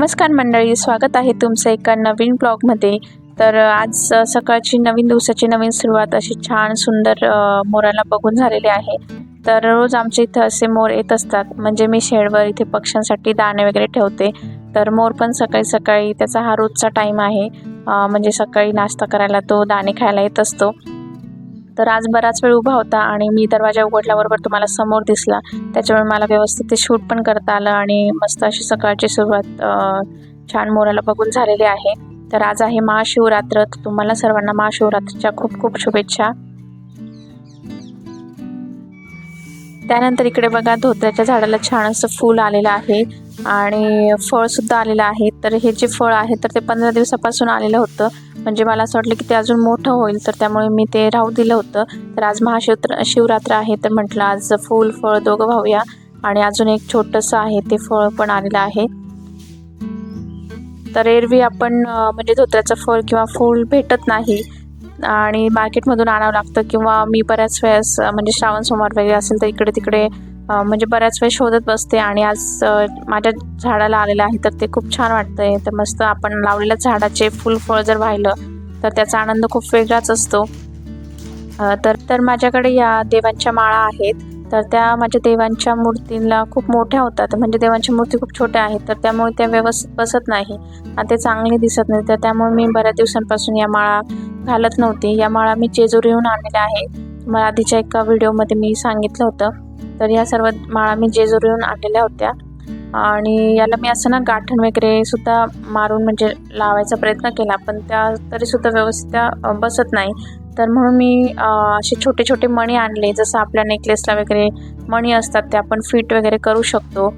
नमस्कार मंडळी स्वागत आहे तुमचं एका नवीन ब्लॉगमध्ये. तर आज सकाळची नवीन दिवसाची नवीन सुरुवात अशी छान सुंदर मोराला बघून झालेली आहे. तर रोज आमच्या इथं असे मोर येत असतात. म्हणजे मी शेडवर इथे पक्ष्यांसाठी दाणे वगैरे ठेवते. तर मोर पण सकाळी सकाळी त्याचा हा रोजचा टाईम आहे. म्हणजे सकाळी नाश्ता करायला तो दाणे खायला येत असतो. तर आज बराच वेळ उभा होता आणि मी दरवाजा उघडल्याबरोबर तुम्हाला समोर दिसला. त्याच्यामुळे मला व्यवस्थित ते शूट पण करता आलं आणि मस्त अशी सकाळची सुरुवात छान मोराला बघून झालेली आहे. तर आज आहे महाशिवरात्र. तर तुम्हाला सर्वांना महाशिवरात्रीच्या खूप खूप शुभेच्छा. त्यानंतर इकडे बघा धोत्र्याच्या झाडाला छान असं फूल आलेलं आहे आणि फळ सुद्धा आलेलं आहे. तर हे जे फळ आहे तर ते पंधरा दिवसापासून आलेलं होतं. म्हणजे मला असं वाटलं की ते अजून मोठं होईल तर त्यामुळे मी ते राहू दिलं होतं. तर आज महाशिवत्र शिवरात्र आहे तर म्हटलं आज फूल फळ दोघं वाहूया. आणि अजून एक छोटंसं आहे ते फळ पण आलेलं आहे. तर एरवी आपण म्हणजे धोत्र्याचं फळ किंवा फूल भेटत नाही. आणि मार्केटमधून आणावं लागतं किंवा मी बऱ्याच वेळेस म्हणजे श्रावण सोमवार वगैरे असेल तर इकडे तिकडे म्हणजे बऱ्याच वेळ शोधत बसते आणि आज माझ्या झाडाला आलेलं आहे तर ते खूप छान वाटतंय. तर मस्त आपण लावलेल्या झाडाचे फुल फळ जर वाहिलं तर त्याचा आनंद खूप वेगळाच असतो. तर तर माझ्याकडे या देवांच्या माळा आहेत. तर त्या माझ्या देवांच्या मूर्तीला खूप मोठ्या होतात. म्हणजे देवांच्या मूर्ती खूप छोट्या आहेत तर त्यामुळे त्या व्यवस्थित बसत नाही आणि ते चांगले दिसत नाही. तर त्यामुळे मी बऱ्याच दिवसांपासून या माळा घालत नव्हती. या माळा मी जेजुरीहून आणलेल्या आहेत. मला आधीच्या एका व्हिडिओमध्ये मी सांगितलं होतं. तर ह्या सर्व माळा मी जेजुरीहून आणलेल्या होत्या. आणि याला मी असं ना गाठण वगैरे सुद्धा मारून म्हणजे लावायचा प्रयत्न केला पण त्या तरीसुद्धा व्यवस्थित बसत नाही. तर म्हणून मी असे छोटे छोटे मणी आणले जसं आपल्या नेकलेसला वगैरे मणी असतात ते आपण फिट वगैरे करू शकतो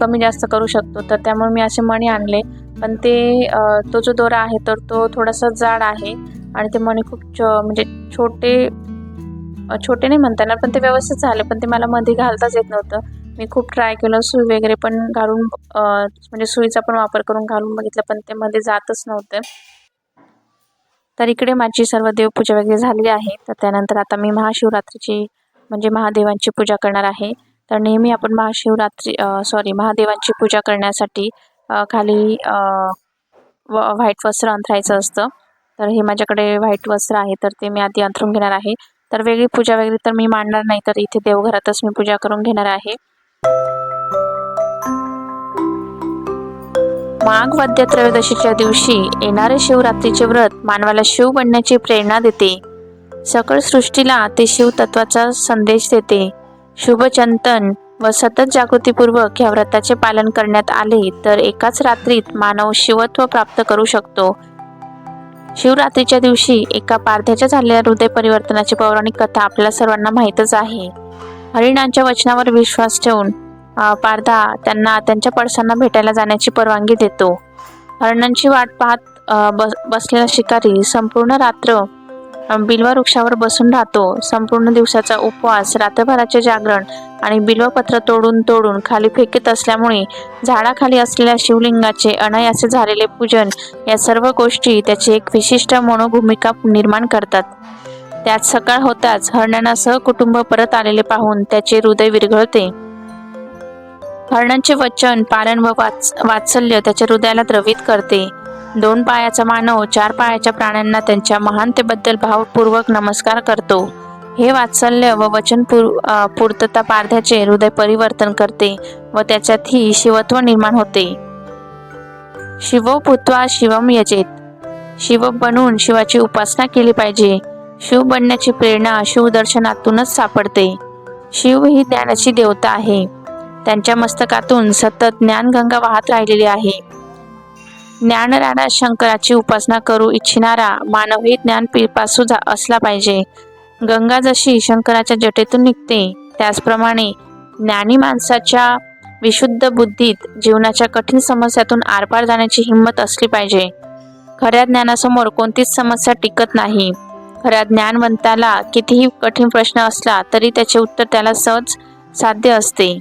कमी जास्त करू शकतो. तर त्यामुळे मी असे मणी आणले. पण ते तो जो दोरा आहे तर तो थोडासा जाड आहे. आणि ते मणी खूप च म्हणजे छोटे छोटे नाही म्हणता येणार पण ते व्यवस्थित झाले पण ते मला मध्ये घालताच येत नव्हतं. मी खूप ट्राय केलं सुई वगैरे पण घालून म्हणजे सुईचा पण वापर करून घालून बघितलं पण ते मध्ये जातच नव्हतं. तर इकडे माझी सर्व देवपूजा वगैरे झालेली आहे. तर त्यानंतर आता मी महाशिवरात्रीची म्हणजे महादेवांची पूजा करणार आहे. तर नेहमी आपण महाशिवरात्री सॉरी महादेवांची पूजा करण्यासाठी खाली व व्हाईट वस्त्र अंथरायचं असतं. तर हे माझ्याकडे व्हाईट वस्त्र आहे तर ते मी आधी अंथरून घेणार आहे. तर वेगळी पूजा वगैरे तर मी मांडणार नाही तर इथे देवघरातच मी पूजा करून घेणार आहे. माघ वद्य त्रयोदशीच्या दिवशी येणारे शिवरात्रीचे व्रत मानवाला शिव बनण्याची प्रेरणा देते. सकळ सृष्टीला ते शिव तत्वाचा संदेश देते. शुभचिंतन व सतत जागृतीपूर्वक या व्रताचे पालन करण्यात आले तर एकाच रात्रीत मानव शिवत्व प्राप्त करू शकतो. शिवरात्रीच्या दिवशी एका पारध्याच्या झालेल्या हृदय परिवर्तनाची पौराणिक कथा आपल्या सर्वांना माहीतच आहे. हरिणांच्या वचनावर विश्वास ठेवून पारधा त्यांना त्यांच्या पडसांना भेटायला जाण्याची परवानगी देतो. हरणांची वाट पाहत बस बसलेला शिकारी संपूर्ण रात्र बिल्व वृक्षावर बसून राहतो. संपूर्ण दिवसाचा उपवास रात्रभराचे जागरण आणि बिल्वपत्र तोडून तोडून खाली फेकत असल्यामुळे झाडाखाली असलेल्या शिवलिंगाचे अनायासे झालेले पूजन या सर्व गोष्टी त्याची एक विशिष्ट मनोभूमिका निर्माण करतात. त्यात सकाळ होताच हरणांना सहकुटुंब परत आलेले पाहून त्याचे हृदय विरघळते. हरणांचे वचन पालन व वाच वात्सल्य त्याच्या हृदयाला द्रवित करते. दोन पायाचा मानव चार पायाच्या प्राण्यांना त्यांच्या महानतेबद्दल भावपूर्वक नमस्कार करतो. हे वात्सल्य व वचन पूर्तता पारध्याचे हृदय परिवर्तन करते व त्याच्यातही शिवत्व निर्माण होते. शिवो भूत्वा शिवम यजेत. शिव बनून शिवाची उपासना केली पाहिजे. शिव बनण्याची प्रेरणा शिवदर्शनातूनच सापडते. शिव ही ज्ञानाची देवता आहे. त्यांच्या मस्तकातून सतत ज्ञानगंगा वाहत राहिलेली आहे. ज्ञानराणा शंकराची उपासना करू इच्छिणारा मानवही ज्ञान पिपासुद्धा असला पाहिजे. गंगा जशी शंकराच्या जटेतून निघते त्याचप्रमाणे ज्ञानी माणसाच्या विशुद्ध बुद्धीत जीवनाच्या कठीण समस्यातून आरपार जाण्याची हिंमत असली पाहिजे. खऱ्या ज्ञानासमोर कोणतीच समस्या टिकत नाही. खऱ्या ज्ञानवंताला कितीही कठीण प्रश्न असला तरी त्याचे उत्तर त्याला सहज साध्य असते.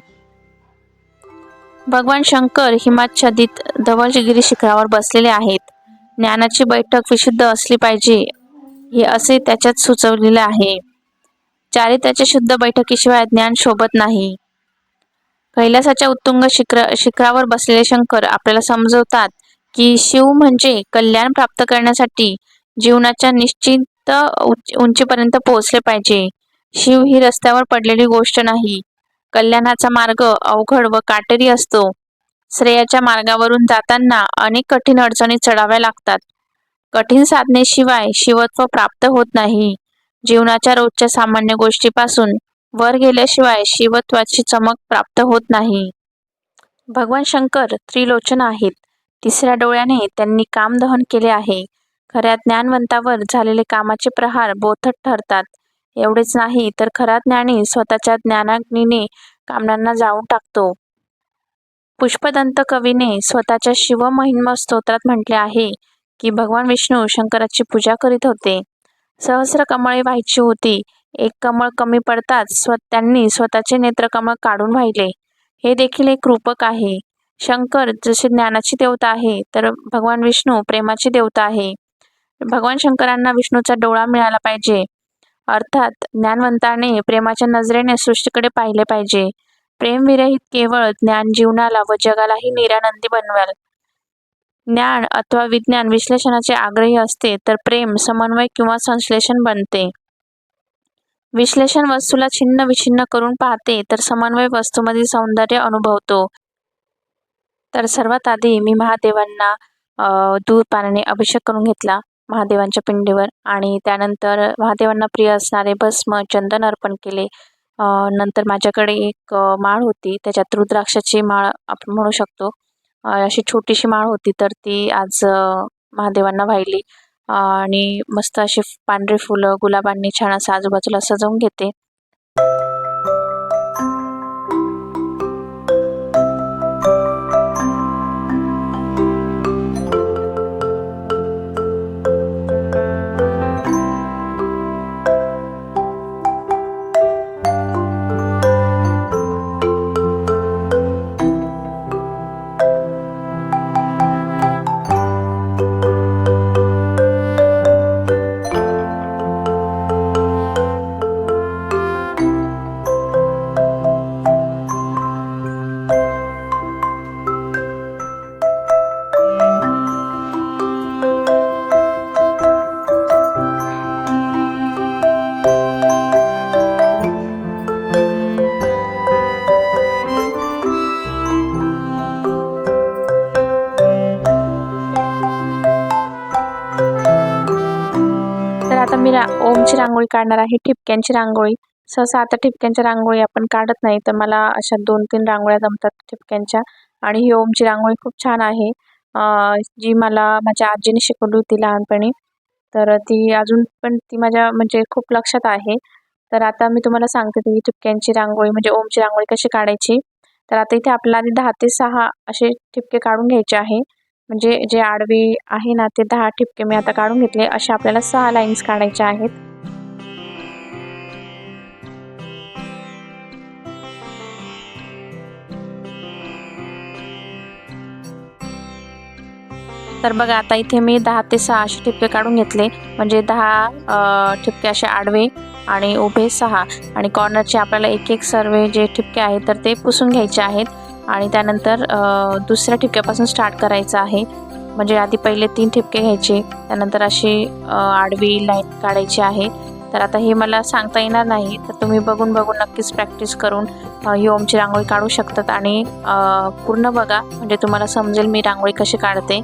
भगवान शंकर हिमाच्छादित धवलगिरी शिखरावर बसलेले आहेत. ज्ञानाची बैठक विशुद्ध असली पाहिजे हे असे त्याच्यात सुचवलेले आहे. चारित्र्याच्या शुद्ध बैठकीशिवाय ज्ञान शोभत नाही. कैलासाच्या उत्तुंग शिखर शिखरावर बसलेले शंकर आपल्याला समजवतात की शिव म्हणजे कल्याण प्राप्त करण्यासाठी जीवनाच्या निश्चित उंचीपर्यंत पोहोचले पाहिजे. शिव ही रस्त्यावर पडलेली गोष्ट नाही कल्याणाचा मार्ग अवघड व काटेरी असतो. श्रेयाच्या मार्गावरून जाताना अनेक कठीण अडचणी चढाव्या लागतात. कठीण साधनेशिवाय शिवत्व प्राप्त होत नाही. जीवनाच्या रोजच्या सामान्य गोष्टीपासून वर गेल्याशिवाय शिवत्वाची चमक प्राप्त होत नाही. भगवान शंकर त्रिलोचन आहेत. तिसऱ्या डोळ्याने त्यांनी काम दहन केले आहे. खऱ्या ज्ञानवंतावर झालेले कामाचे प्रहार बोथट ठरतात. एवढेच नाही तर खरा ज्ञानी स्वतःच्या ज्ञानाग्नीने कामनांना जाऊन टाकतो. पुष्पदंत कवीने स्वतःच्या शिवमहिम स्तोत्रात म्हटले आहे की भगवान विष्णू शंकराची पूजा करीत होते. सहस्र कमळे व्हायची होती. एक कमळ कमी पडताच स्व त्यांनी स्वतःचे नेत्रकमळ काढून वाहिले. हे देखील एक रूपक आहे. शंकर जसे ज्ञानाची देवता आहे तर भगवान विष्णू प्रेमाची देवता आहे. भगवान शंकरांना विष्णूचा डोळा मिळाला पाहिजे. अर्थात ज्ञानवंताने प्रेमाच्या नजरेने सृष्टीकडे पाहिले पाहिजे. प्रेमविरहित केवळ ज्ञान जीवनाला व जगालाही निरानंदी बनवाल. ज्ञान अथवा विज्ञान विश्लेषणाचे आग्रही असते तर प्रेम समन्वय किंवा संश्लेषण बनते. विश्लेषण वस्तूला छिन्न विछिन्न करून पाहते तर समन्वय वस्तूमधील सौंदर्य अनुभवतो. तर सर्वात आधी मी महादेवांना दूध पाण्याने अभिषेक करून घेतला. महादेवांच्या पिंडीवर. आणि त्यानंतर महादेवांना प्रिय असणारे भस्म चंदन अर्पण केले. नंतर माझ्याकडे एक माळ होती. त्याच्यात रुद्राक्षाची माळ आपण म्हणू शकतो. अशी छोटीशी माळ होती तर ती आज महादेवांना वाहिली. आणि मस्त अशी पांढरी फुलं गुलाबांनी छान असं आजूबाजूला सजवून घेते. रांगोळी काढणार आहे ठिपक्यांची रांगोळी. सहसा आता ठिपक्यांच्या रांगोळी आपण काढत नाही तर मला अशा दोन तीन रांगोळ्या जमतात ठिपक्यांच्या. आणि ही ओमची रांगोळी खूप छान आहे. जी मला माझ्या आजीने शिकवली होती लहानपणी. तर ती अजून पण ती माझ्या म्हणजे खूप लक्षात आहे. तर आता मी तुम्हाला सांगते ती ठिपक्यांची रांगोळी म्हणजे ओमची रांगोळी कशी काढायची. तर आता इथे आपल्याला आधी दहा ते सहा असे ठिपके काढून घ्यायचे आहे. म्हणजे जे आडवी आहे ना ते दहा ठिपके मी आता काढून घेतले. असे आपल्याला सहा लाईन्स काढायच्या आहेत. तर बघा आता इथे मी दहा ते सहा असे ठिपके काढून घेतले. म्हणजे दहा ठिपके असे आडवे आणि उभे सहा. आणि कॉर्नरचे आपल्याला एक एक सर्वे जे ठिपके आहेत तर ते पुसून घ्यायचे आहेत. आणि त्यानंतर दुसऱ्या ठिपक्यापासून स्टार्ट करायचं आहे. म्हणजे आधी पहिले तीन ठिपके घ्यायचे त्यानंतर अशी आडवी लाईन काढायची आहे. तर आता हे मला सांगता येणार नाही तर तुम्ही बघून बघून नक्कीच प्रॅक्टिस करून ही ओमची रांगोळी काढू शकतात. आणि पूर्ण बघा म्हणजे तुम्हाला समजेल मी रांगोळी कशी काढते.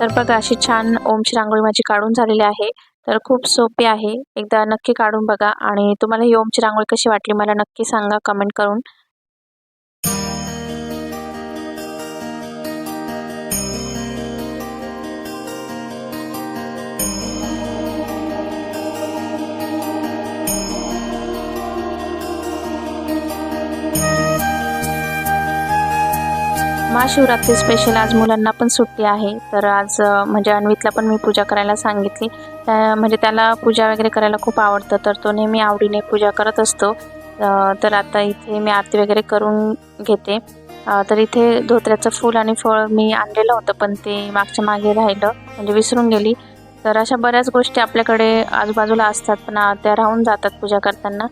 तर बघा अशी छान ओमची रांगोळी माझी काढून झालेली आहे. तर खूप सोपी आहे. एकदा नक्की काढून बघा आणि तुम्हाला ही ओमची रांगोळी कशी वाटली मला नक्की सांगा कमेंट करून. महाशिवरात्री स्पेशल आज मुलांना पण सुट्टी आहे. तर आज म्हणजे अन्वितला पण मी पूजा करायला सांगितली. त्या म्हणजे त्याला पूजा वगैरे करायला खूप आवडतं. तर तो नेहमी आवडीने पूजा करत असतो. तर आता इथे मी आरती वगैरे करून घेते. तर इथे धोत्र्याचं फूल आणि फळ मी आणलेलं होतं पण ते मागच्या मागे राहिलं म्हणजे विसरून गेली. तर अशा बऱ्याच गोष्टी आपल्याकडे आजूबाजूला असतात पण त्या राहून जातात पूजा करताना.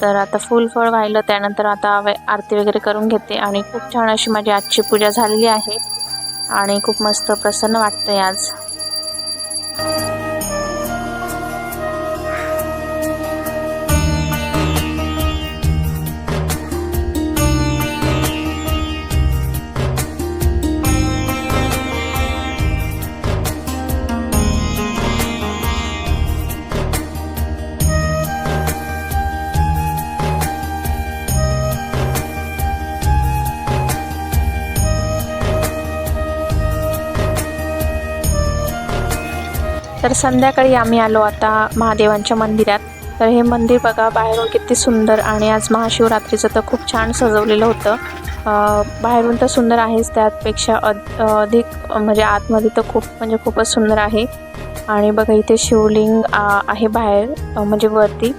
तर आता फूल फळ व्हायलं त्यानंतर आता आरती वगैरे करून घेते. आणि खूप छान अशी माझी आजची पूजा झालेली आहे. आणि खूप मस्त प्रसन्न वाटतंय आज. तर संध्याकाळी आम्ही आलो आता महादेवांच्या मंदिरात. तर हे मंदिर बघा बाहेरून किती सुंदर आणि आज महाशिवरात्रीचं तर खूप छान सजवलेलं होतं. बाहेरून तर सुंदर आहेच त्यापेक्षा अधिक म्हणजे आतमध्ये तर खूप म्हणजे खूपच सुंदर आहे. आणि बघा इथे शिवलिंग आहे बाहेर म्हणजे वरती.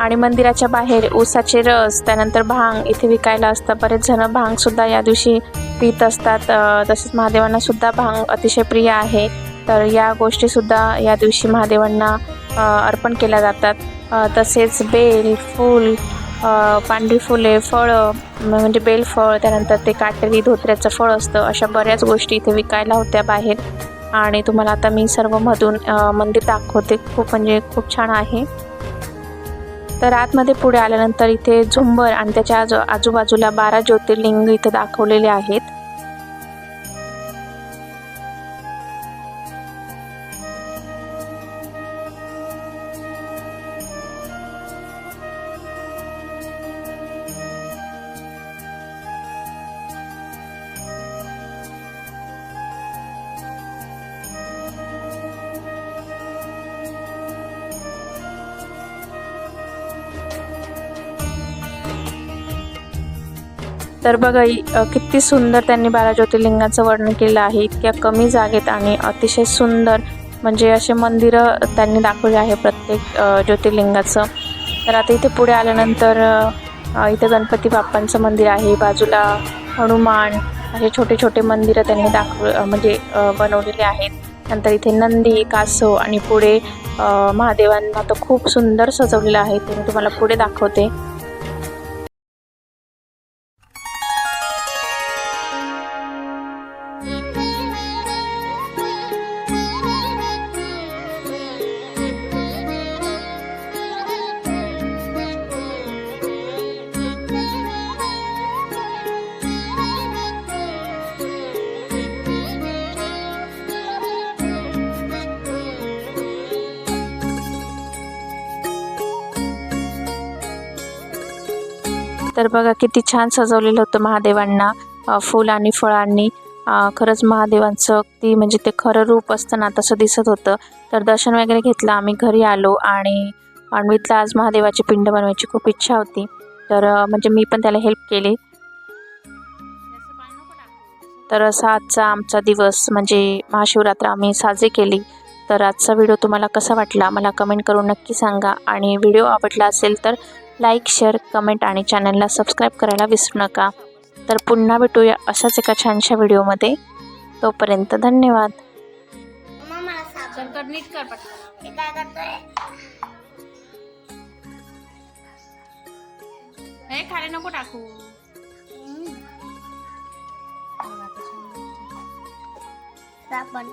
आणि मंदिराच्या बाहेर ऊसाचे रस त्यानंतर भांग इथे विकायला असतं. बरेच जण भांग सुद्धा या दिवशी पित असतात. तसेच महादेवांना सुद्धा भांग अतिशय प्रिय आहे. तर या गोष्टी सुद्धा या दिवशी महादेवांना अर्पण केल्या जातात. तसेच बेल फूल पांढरी फुले फळं म्हणजे बेलफळ त्यानंतर ते काटेरी धोत्र्याचं फळ असतं. अशा बऱ्याच गोष्टी इथे विकायला होत्या बाहेर. आणि तुम्हाला आता मी सर्व मधून मंदिर दाखवते. खूप म्हणजे खूप छान आहे. तर आतमध्ये पुढे आल्यानंतर इथे झुंबर आणि त्याच्या आजू आजूबाजूला बारा ज्योतिर्लिंग इथे दाखवलेले आहेत. तर बघा इ- किती सुंदर त्यांनी बारा ज्योतिर्लिंगाचं वर्णन केलं आहे. इतक्या कमी जागेत आणि अतिशय सुंदर म्हणजे असे मंदिरं त्यांनी दाखवले आहे प्रत्येक ज्योतिर्लिंगाचं. तर आता इथे पुढे आल्यानंतर इथे गणपती बाप्पांचं मंदिर आहे. बाजूला हनुमान असे छोटे छोटे मंदिरं त्यांनी दाखव म्हणजे बनवलेले आहेत. नंतर इथे नंदी कासव आणि पुढे महादेवांना तर खूप सुंदर सजवलेलं आहे. ते मी तुम्हाला पुढे दाखवते. तर बघा किती छान सजवलेलं होतं महादेवांना अ, फूल आणि फळांनी. खरंच महादेवांचं अगदी म्हणजे ते खरं रूप असतं ना तसं दिसत होतं. तर दर्शन वगैरे घेतलं आम्ही घरी आलो आणि अण्वितला आज महादेवाची पिंड बनवायची खूप इच्छा होती. तर म्हणजे मी पण त्याला हेल्प केली. तर असा आजचा आमचा दिवस म्हणजे महाशिवरात्र आम्ही साजरी केली. तर आजचा व्हिडिओ तुम्हाला कसा वाटला? मला कमेंट करून नक्की सांगा. आणि व्हिडिओ आवडला असेल तर लाईक शेअर कमेंट आणि चॅनलला सबस्क्राईब करायला विसरू नका. तर पुन्हा भेटूया अशाच एका छानशा व्हिडिओमध्ये. तोपर्यंत धन्यवाद. मम्मा मला साबण तर नीट कर पटकन काय करतोय खाली नको टाकू. साबण